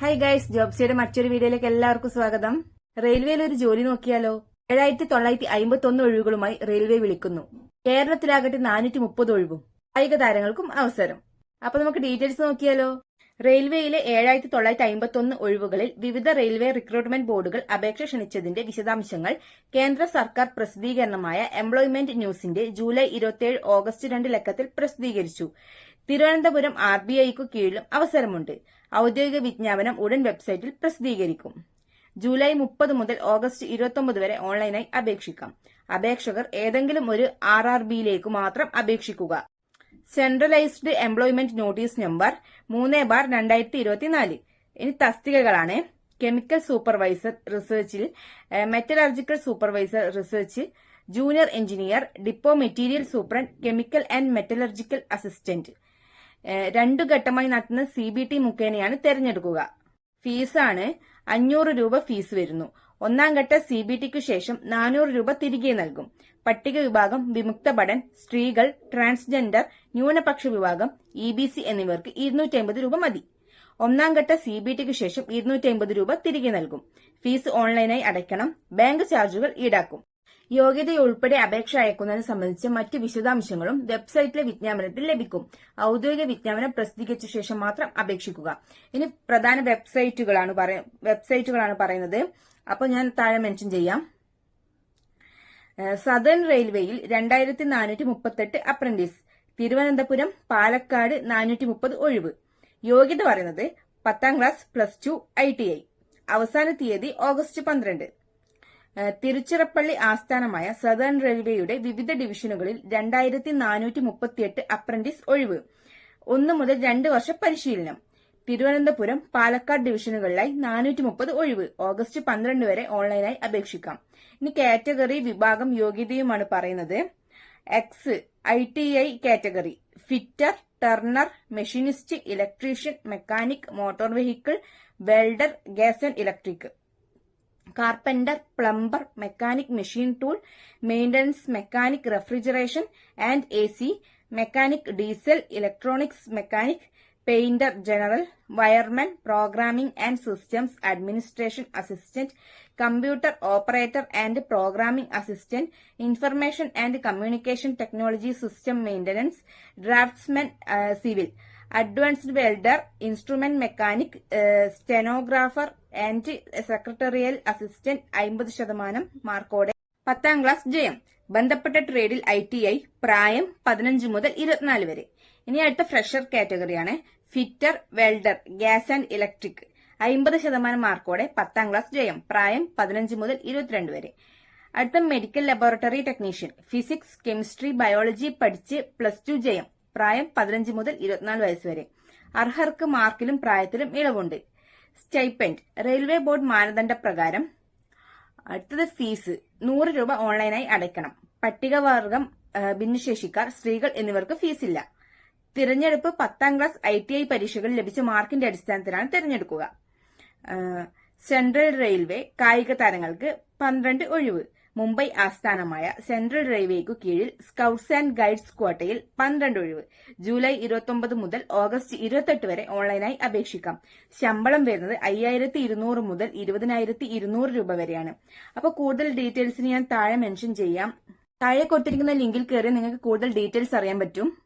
Hi guys ജോബ്സിയുടെ മറ്റൊരു വീഡിയോയിലേക്ക് എല്ലാവർക്കും സ്വാഗതം. റെയിൽവേയിൽ ഒരു ജോലി നോക്കിയാലോ? ഏഴായിരത്തി തൊള്ളായിരത്തി അമ്പത്തി ഒന്ന് ഒഴിവുകളുമായി റെയിൽവേ വിളിക്കുന്നു. കേരളത്തിലാകട്ടെ നാനൂറ്റി മുപ്പത് ഒഴിവും. കായിക താരങ്ങൾക്കും അവസരം. അപ്പൊ നമുക്ക് ഡീറ്റെയിൽസ് നോക്കിയാലോ? റെയിൽവേയിലെ ഏഴായിരത്തി തൊള്ളായിരത്തി അമ്പത്തി ഒന്ന് ഒഴിവുകളിൽ വിവിധ റെയിൽവേ റിക്രൂട്ട്മെന്റ് ബോർഡുകൾ അപേക്ഷ ക്ഷണിച്ചതിന്റെ വിശദാംശങ്ങൾ കേന്ദ്ര സർക്കാർ പ്രസിദ്ധീകരണമായ എംപ്ലോയ്മെന്റ് ന്യൂസിന്റെ ജൂലൈ ഇരുപത്തിയേഴ് ഓഗസ്റ്റ് രണ്ട് ലക്കത്തിൽ പ്രസിദ്ധീകരിച്ചു. തിരുവനന്തപുരം ആർ ബി ഐക്കു കീഴിലും അവസരമുണ്ട്. ഔദ്യോഗിക വിജ്ഞാപനം ഉടൻ വെബ്സൈറ്റിൽ പ്രസിദ്ധീകരിക്കും. ജൂലൈ മുപ്പത് മുതൽ ഓഗസ്റ്റ് ഇരുപത്തൊമ്പത് വരെ ഓൺലൈനായി അപേക്ഷിക്കാം. അപേക്ഷകർ ഏതെങ്കിലും ഒരു ആർ ആർ ബിയിലേക്ക് മാത്രം അപേക്ഷിക്കുക. സെൻട്രലൈസ്ഡ് എംപ്ലോയ്മെന്റ് നോട്ടീസ് നമ്പർ മൂന്ന് ബാർ രണ്ടായിരത്തി ഇരുപത്തിനാല്. ഇനി തസ്തികകളാണ്. Chemical supervisor റിസർച്ചിൽ metallurgical supervisor research junior engineer depot material superintendent chemical and metallurgical assistant. രണ്ടു ഘട്ടമായി നടത്തുന്ന സി ബി ടി മുഖേനയാണ് തെരഞ്ഞെടുക്കുക. ഫീസാണ് അഞ്ഞൂറ് രൂപ ഫീസ് വരുന്നു. ഒന്നാം ഘട്ട സി ബി ടിക്കു ശേഷം നാനൂറ് രൂപ തിരികെ നൽകും. പട്ടിക വിഭാഗം വിമുക്ത ഭടൻ സ്ത്രീകൾ ട്രാൻസ്ജെൻഡർ ന്യൂനപക്ഷ വിഭാഗം ഇ ബി സി എന്നിവർക്ക് ഇരുന്നൂറ്റി അമ്പത് രൂപ മതി. ഒന്നാം ഘട്ട സി ബി ടിക്ക് ശേഷം ഇരുന്നൂറ്റി അമ്പത് രൂപ തിരികെ നൽകും. ഫീസ് ഓൺലൈനായി അടയ്ക്കണം. ബാങ്ക് ചാർജുകൾ ഈടാക്കും. യോഗ്യതയുൾപ്പെടെ അപേക്ഷ അയക്കുന്നതിന് സംബന്ധിച്ച് മറ്റ് വിശദാംശങ്ങളും വെബ്സൈറ്റിലെ വിജ്ഞാപനത്തിൽ ലഭിക്കും. ഔദ്യോഗിക വിജ്ഞാപനം പ്രസിദ്ധീകരിച്ച ശേഷം മാത്രം അപേക്ഷിക്കുക. ഇനി പ്രധാന വെബ്സൈറ്റുകളാണ് വെബ്സൈറ്റുകളാണ് പറയുന്നത്. അപ്പോൾ ഞാൻ താഴെ മെൻഷൻ ചെയ്യാം. സദേൺ റെയിൽവേയിൽ രണ്ടായിരത്തി നാനൂറ്റി മുപ്പത്തെട്ട് അപ്രന്റീസ്. തിരുവനന്തപുരം പാലക്കാട് നാനൂറ്റി മുപ്പത് ഒഴിവ്. യോഗ്യത പറയുന്നത് പത്താം class plus two I T I. അവസാന തീയതി ഓഗസ്റ്റ് പന്ത്രണ്ട്. തിരുച്ചിറപ്പള്ളി ആസ്ഥാനമായ സദേൺ റെയിൽവേയുടെ വിവിധ ഡിവിഷനുകളിൽ രണ്ടായിരത്തി നാനൂറ്റി മുപ്പത്തിയെട്ട് അപ്രന്റീസ് ഒഴിവ്. ഒന്ന് മുതൽ രണ്ട് വർഷ പരിശീലനം. തിരുവനന്തപുരം പാലക്കാട് ഡിവിഷനുകളിലായി നാനൂറ്റി മുപ്പത് ഒഴിവ്. ഓഗസ്റ്റ് പന്ത്രണ്ട് വരെ ഓൺലൈനായി അപേക്ഷിക്കാം. ഇനി കാറ്റഗറി വിഭാഗം യോഗ്യതയുമാണ് പറയുന്നത്. Ex I T I category. Fitter turner machinist electrician mechanic motor vehicle welder gas and electric. carpenter, plumber, mechanic, machine tool, maintenance, mechanic, refrigeration and AC, mechanic, diesel, electronics, mechanic, painter general wireman programming and systems administration assistant computer operator and programming assistant information and communication technology system maintenance draftsman uh, civil advanced welder instrument mechanic uh, stenographer and secretarial assistant അമ്പത് ശതമാനം മാർക്കോടെ പത്താം class ജയം. ബന്ധപ്പെട്ട ട്രേഡിൽ I T I പ്രായം പതിനഞ്ച് മുതൽ ഇരുപത്തിനാല് വരെ. ഇനി അടുത്ത fresher കാറ്റഗറിയാണ് fitter welder gas and electric. അമ്പത് ശതമാനം മാർക്കോടെ പത്താം ക്ലാസ് ജയം പ്രായം പതിനഞ്ച് മുതൽ ഇരുപത്തിരണ്ട് വരെ. അടുത്ത medical laboratory technician physics chemistry biology പഠിച്ച് പ്ലസ് ടു ജയം പ്രായം പതിനഞ്ച് മുതൽ ഇരുപത്തിനാല് വയസ്സ് വരെ. അർഹർക്ക് മാർക്കിലും പ്രായത്തിലും ഇളവുണ്ട്. സ്റ്റൈപ്പൻഡ്. റെയിൽവേ ബോർഡ് മാനദണ്ഡ പ്രകാരം അടുത്തത് ഫീസ് നൂറ് രൂപ ഓൺലൈനായി അടയ്ക്കണം. പട്ടികവർഗം ഭിന്നശേഷിക്കാർ സ്ത്രീകൾ എന്നിവർക്ക് ഫീസില്ല. തിരഞ്ഞെടുപ്പ് പത്താം ക്ലാസ് ഐ ടി ഐ പരീക്ഷകളിൽ ലഭിച്ച മാർക്കിന്റെ അടിസ്ഥാനത്തിലാണ് തിരഞ്ഞെടുക്കുക. സെൻട്രൽ റെയിൽവേ കായിക താരങ്ങൾക്ക് പന്ത്രണ്ട് ഒഴിവ്. മുംബൈ ആസ്ഥാനമായ സെൻട്രൽ റെയിൽവേക്കു കീഴിൽ സ്കൌട്ട്സ് ആൻഡ് ഗൈഡ്സ് ക്വാട്ടയിൽ പന്ത്രണ്ട് ഒഴിവ്. ജൂലൈ ഇരുപത്തൊമ്പത് മുതൽ ഓഗസ്റ്റ് ഇരുപത്തെട്ട് വരെ ഓൺലൈനായി അപേക്ഷിക്കാം. ശമ്പളം വരുന്നത് അയ്യായിരത്തി ഇരുന്നൂറ് മുതൽ ഇരുപതിനായിരത്തി ഇരുന്നൂറ് രൂപ വരെയാണ്. അപ്പോൾ കൂടുതൽ ഡീറ്റെയിൽസിന് ഞാൻ താഴെ മെൻഷൻ ചെയ്യാം. താഴെ കൊടുത്തിരിക്കുന്ന ലിങ്കിൽ കയറി നിങ്ങൾക്ക് കൂടുതൽ ഡീറ്റെയിൽസ് അറിയാൻ പറ്റും.